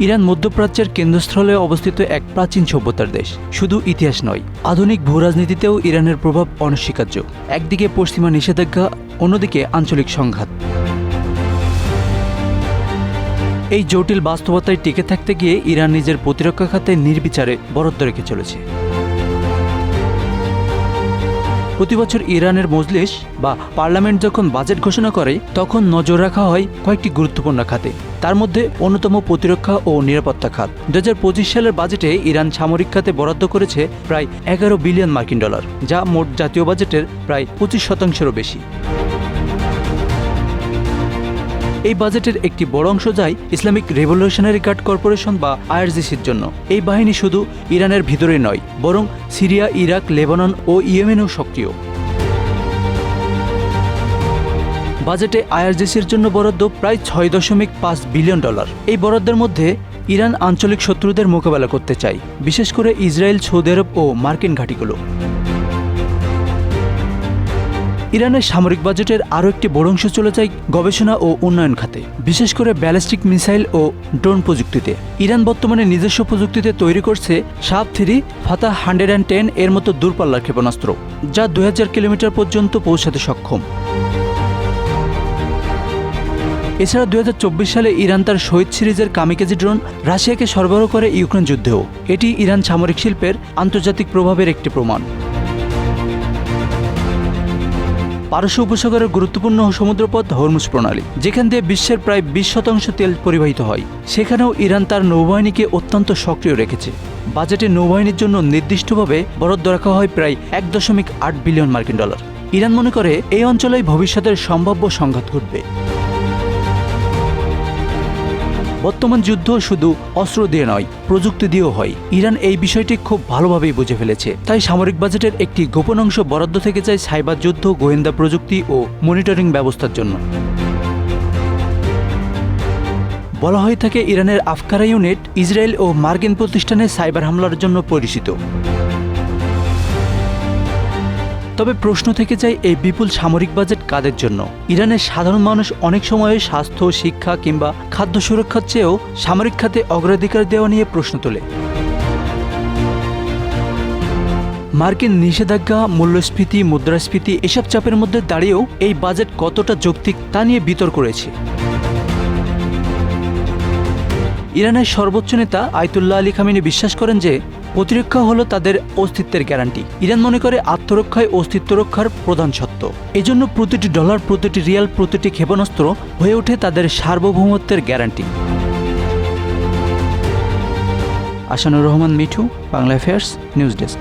Iran মধ্যপ্রাচ্যের কেন্দ্রস্থলে অবস্থিত এক প্রাচীন সভ্যতার দেশ। শুধু ইতিহাস নয়, আধুনিক ভূরাজনীতিতেও ইরানের প্রভাব অনস্বীকার্য। একদিকে পশ্চিমা নিষেধাজ্ঞা, অন্যদিকে আঞ্চলিক সংঘাত। এই জটিল বাস্তবতায় টিকে থাকতে গিয়ে ইরান নিজের প্রতিরক্ষা খাতে নির্বিচারে বরাদ্দ রেখে চলেছে। প্রতি বছর ইরানের মজলিস বা পার্লামেন্ট যখন বাজেট ঘোষণা করে, তখন নজর রাখা হয় কয়েকটি গুরুত্বপূর্ণ খাতে। তার মধ্যে অন্যতম প্রতিরক্ষা ও নিরাপত্তা খাত। দু পঁচিশ সালের বাজেটে ইরান সামরিক খাতে বরাদ্দ করেছে প্রায় এগারো বিলিয়ন মার্কিন ডলার, যা মোট জাতীয় বাজেটের প্রায় পঁচিশ শতাংশেরও বেশি। এই বাজেটের একটি বড় অংশ যায় ইসলামিক রেভলিউশনারি গার্ড কর্পোরেশন বা আইআরজিসির জন্য। এই বাহিনী শুধু ইরানের ভিতরে নয়, বরং সিরিয়া, ইরাক, লেবানন ও ইয়েমেনেও সক্রিয়। বাজেটে আইআরজিসির জন্য বরাদ্দ প্রায় ছয় দশমিক পাঁচ বিলিয়ন ডলার। এই বরাদ্দের মধ্যে ইরান আঞ্চলিক শত্রুদের মোকাবেলা করতে চায়, বিশেষ করে ইসরায়েল, সৌদি আরব ও মার্কিন ঘাঁটিগুলো। ইরানের সামরিক বাজেটের আরও একটি বড় অংশ চলে যায় গবেষণা ও উন্নয়ন খাতে, বিশেষ করে ব্যালিস্টিক মিসাইল ও ড্রোন প্রযুক্তিতে। ইরান বর্তমানে নিজস্ব প্রযুক্তিতে তৈরি করছে Shahab three Fateh hundred and ten এর মতো দূরপাল্লার ক্ষেপণাস্ত্র, যা দু হাজার কিলোমিটার পর্যন্ত পৌঁছাতে সক্ষম। এছাড়া দু হাজার চব্বিশ সালে ইরান তার শহীদ সিরিজের কামিকাজি ড্রোন রাশিয়াকে সরবরাহ করে ইউক্রেন যুদ্ধেও। এটি ইরান সামরিক শিল্পের আন্তর্জাতিক প্রভাবের একটি প্রমাণ। পারস্য উপসাগরের গুরুত্বপূর্ণ সমুদ্রপথ হরমুজ প্রণালী, যেখান দিয়ে বিশ্বের প্রায় বিশ শতাংশ তেল পরিবাহিত হয়। সেখানেও ইরান তার নৌবাহিনীকে অত্যন্ত সক্রিয় রেখেছে। বাজেটে নৌবাহিনীর জন্য নির্দিষ্টভাবে বরাদ্দ রাখা হয় প্রায় এক দশমিক আট বিলিয়ন মার্কিন ডলার। ইরান মনে করে, এই অঞ্চলেই ভবিষ্যতের সম্ভাব্য সংঘাত ঘটবে। বর্তমান যুদ্ধ শুধু অস্ত্র দিয়ে নয়, প্রযুক্তি দিয়েও হয়। ইরান এই বিষয়টি খুব ভালোভাবেই বুঝে ফেলেছে। তাই সামরিক বাজেটের একটি গোপন অংশ বরাদ্দ থেকে যায় সাইবার যুদ্ধ, গোয়েন্দা প্রযুক্তি ও মনিটরিং ব্যবস্থার জন্য। বলা হয়ে থাকে, ইরানের আফকারা ইউনিট ইসরায়েল ও মার্কিন প্রতিষ্ঠানে সাইবার হামলার জন্য পরিচিত। তবে প্রশ্ন থেকে যায় এই বিপুল সামরিক বাজেট কাদের জন্য? ইরানের সাধারণ মানুষ অনেক সময় স্বাস্থ্য, শিক্ষা কিংবা খাদ্য সুরক্ষার চেয়েও সামরিক খাতে অগ্রাধিকার দেওয়া নিয়ে প্রশ্ন তোলে। মার্কিন নিষেধাজ্ঞা, মূল্যস্ফীতি, মুদ্রাস্ফীতি এসব চাপের মধ্যে দাঁড়িয়েও এই বাজেট কতটা যৌক্তিক তা নিয়ে বিতর্ক রয়েছে। ইরানের সর্বোচ্চ নেতা আয়তুল্লাহ আলী খামিনী বিশ্বাস করেন যে প্রতিরক্ষা হলো তাদের অস্তিত্বের গ্যারান্টি। ইরান মনে করে আত্মরক্ষায় অস্তিত্ব রক্ষার প্রধান সত্য এজন্য প্রতিটি ডলার, প্রতিটি রিয়াল, প্রতিটি ক্ষেপণাস্ত্র হয়ে ওঠে তাদের সার্বভৌমত্বের guarantee. Asanur Rahman, Mithu, Bangla affairs, news desk.